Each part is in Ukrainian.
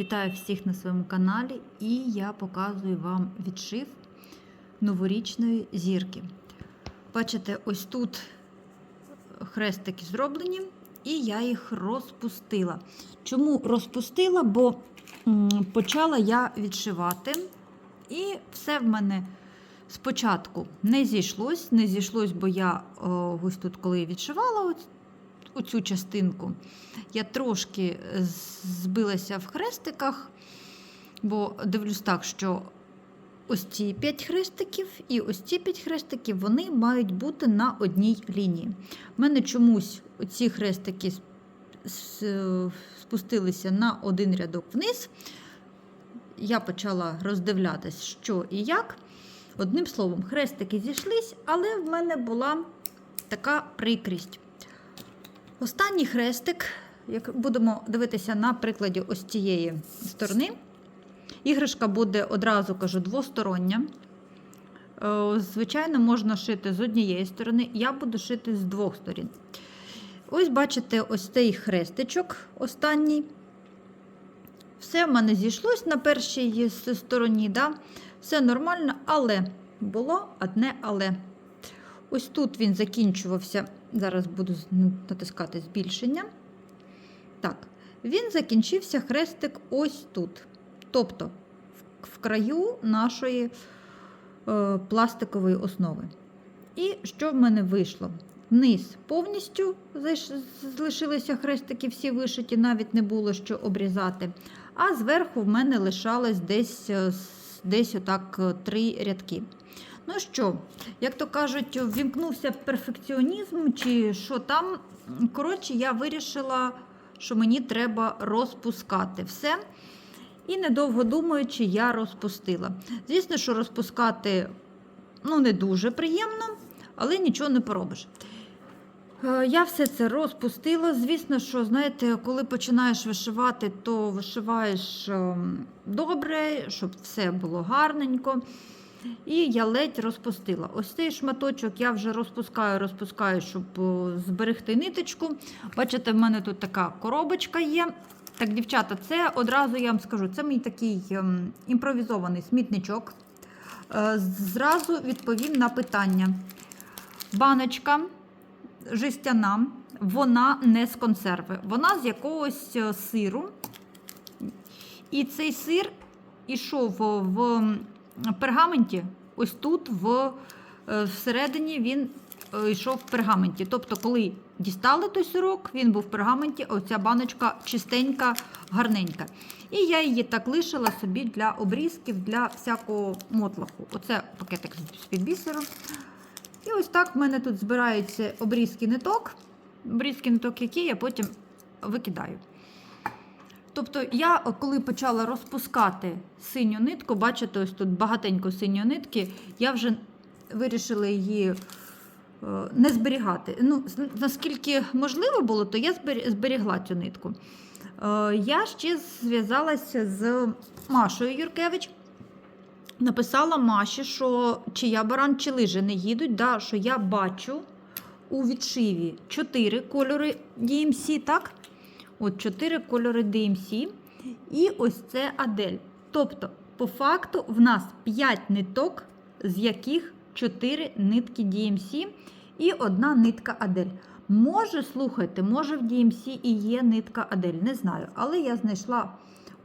Вітаю всіх на своєму каналі і я показую вам відшив новорічної зірки. Бачите, ось тут хрестики зроблені, і я їх розпустила. Чому розпустила? Бо почала я відшивати, і все в мене спочатку не зійшлось. Не зійшлось, бо я ось тут, коли відшивала ось оцю частинку, я трошки збилася в хрестиках, бо дивлюсь так, що ось ці 5 хрестиків і ось ці 5 хрестиків вони мають бути на одній лінії. У мене чомусь ці хрестики с- спустилися на один рядок вниз. Я почала роздивлятись, що і як. Одним словом, хрестики зійшлись, але в мене була така прикрість. Останній хрестик, як будемо дивитися на прикладі ось цієї сторони. Іграшка буде одразу кажу двостороння. Е, Звичайно, можна шити з однієї сторони, я буду шити з двох сторін. Ось бачите, ось цей хрестичок останній. Все в мене зійшлось на першій стороні. Да? Все нормально, але було одне але. Ось тут він закінчувався. Зараз буду натискати збільшення. Так, він закінчився хрестик ось тут. Тобто в- в краю нашої е, пластикової основи. І що в мене вийшло? Вниз повністю залишилися хрестики, всі вишиті, навіть не було що обрізати. А зверху в мене лишалось десь, е, десь отак е, три рядки. Ну що, як то кажуть, ввімкнувся перфекціонізм, чи що там. Коротше, я вирішила, що мені треба розпускати все. І недовго думаючи, я розпустила. Звісно, що розпускати ну, не дуже приємно, але нічого не поробиш. Е, Я все це розпустила. Звісно, що знаєте, коли починаєш вишивати, то вишиваєш ем, добре, щоб все було гарненько. І я ледь розпустила. Ось цей шматочок я вже розпускаю, розпускаю, щоб зберегти ниточку. Бачите, в мене тут така коробочка є. Так, дівчата, це одразу я вам скажу, це мій такий ем, імпровізований смітничок. Е, Зразу відповім на питання. Баночка жестяна, вона не з консерви, вона з якогось е, сиру. І цей сир ішов в пергаменті, ось тут, в, е, всередині він е, йшов в пергаменті. Тобто, коли дістали той сирок, він був в пергаменті, оця баночка чистенька, гарненька. І я її так лишила собі для обрізків, для всякого мотлаху. Оце пакетик з-під бісеру. І ось так в мене тут збираються обрізки ниток. Обрізки ниток, які я потім викидаю. Тобто, я коли почала розпускати синю нитку, бачите, ось тут багатенько синьої нитки, я вже вирішила її е, не зберігати. Ну, наскільки можливо було, то я зберігла цю нитку. Е, Я ще зв'язалася з Машою Юркевич. Написала Маші, що чи я баран, чи лижи не їдуть, да, що я бачу у відшиві 4 кольори DMC, так? От 4 кольори DMC. І ось це Адель. Тобто, по факту, в нас 5 ниток, з яких 4 нитки DMC і одна нитка Адель. Може, слухайте, може в DMC і є нитка Адель, не знаю. Але я знайшла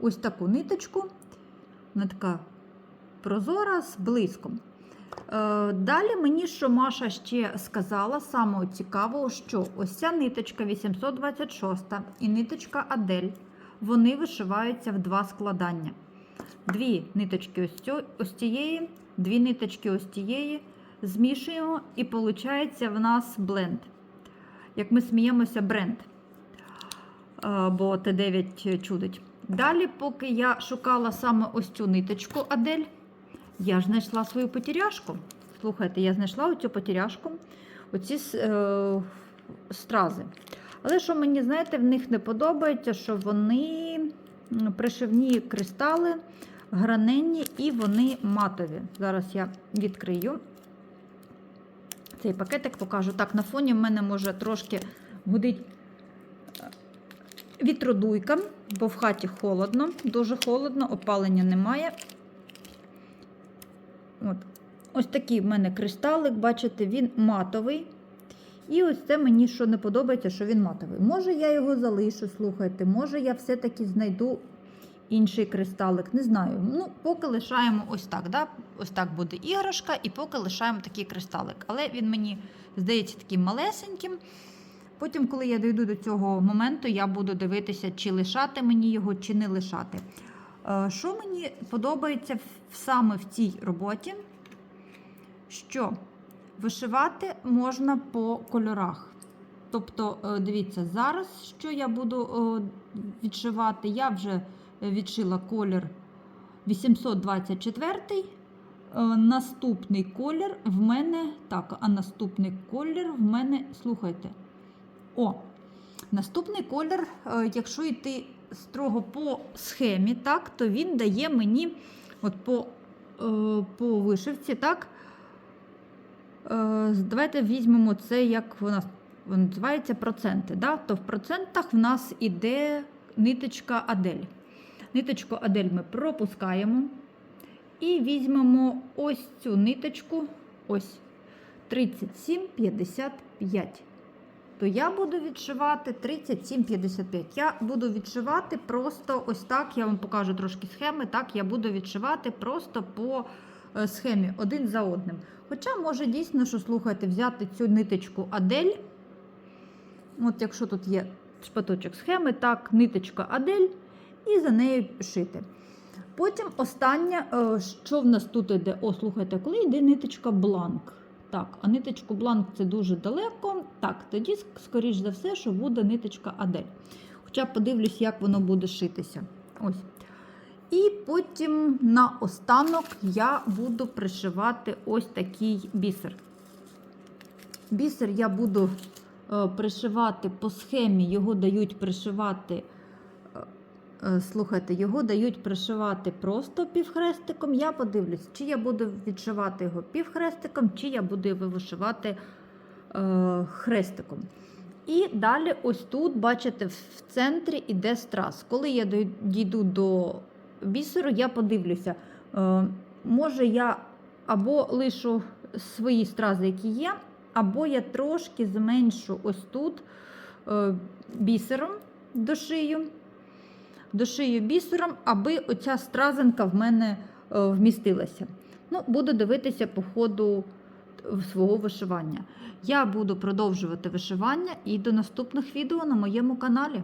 ось таку ниточку. Вона така прозора з блиском. Е, Далі мені, що Маша ще сказала, самого цікавого, що ось ця ниточка 826 і ниточка Адель, вони вишиваються в два складання. Дві ниточки ось, цієї, дві ниточки ось цієї, змішуємо і виходить в нас бленд. Як ми сміємося, бренд. Е, Бо Т9 чудить. Далі, поки я шукала саме ось цю ниточку Адель, я знайшла свою потеряшку. Слухайте, я знайшла оцю потеряшку, оці е, стрази. Але що мені, знаєте, в них не подобається, що вони пришивні кристали, граненні і вони матові. Зараз я відкрию цей пакетик, покажу. Так, на фоні в мене може трошки гудить е, вітродуйка, бо в хаті холодно, дуже холодно, опалення немає. От. Ось такий в мене кристалик, бачите, він матовий. І ось це мені що не подобається, що він матовий. Може, я його залишу, слухайте, може, я все-таки знайду інший кристалик, не знаю. Ну, поки лишаємо ось так. Да? Ось так буде іграшка, і поки лишаємо такий кристалик. Але він мені здається таким малесеньким. Потім, коли я дійду до цього моменту, я буду дивитися, чи лишати мені його, чи не лишати. Е, Що мені подобається саме в цій роботі? Що вишивати можна по кольорах. Тобто, е, дивіться, зараз що я буду е, відшивати, я вже відшила колір 824. Е, Наступний колір в мене. Так, а наступний колір в мене, слухайте. О, наступний колір, якщо йти строго по схемі, так, то він дає мені от по, е, по вишивці, так. Е, Давайте візьмемо це, як вона називається проценти. Да? То в процентах в нас іде ниточка Адель. Ниточку Адель ми пропускаємо і візьмемо ось цю ниточку, ось 37,55. То я буду відшивати 37,55. Я буду відшивати просто ось так. Я вам покажу трошки схеми. Так, я буду відшивати просто по е, схемі один за одним. Хоча, може, дійсно, що слухайте, взяти цю ниточку Адель. От якщо тут є шпаточок схеми, так, ниточка Адель, і за нею шити. Потім останнє, е, що в нас тут іде? О, слухайте, коли йде ниточка бланк. Так, а ниточку бланк це дуже далеко. Так, тоді, скоріш за все, що буде ниточка Адель. Хоча подивлюсь, як воно буде шитися. Ось. І потім на останок я буду пришивати ось такий бісер. Бісер я буду е, пришивати по схемі, його дають пришивати. Е, Слухайте, його дають пришивати просто півхрестиком. Я подивлюсь, чи я буду відшивати його півхрестиком, чи я буду його вишивати е, хрестиком. І далі, ось тут, бачите, в центрі іде страз. Коли я дійду до бісеру, я подивлюся, е, може я або лишу свої стрази, які є, або я трошки зменшу ось тут е, бісером дошию, дошию бісером, аби оця стразинка в мене е, вмістилася. Ну, буду дивитися по ходу свого вишивання. Я буду продовжувати вишивання і до наступних відео на моєму каналі.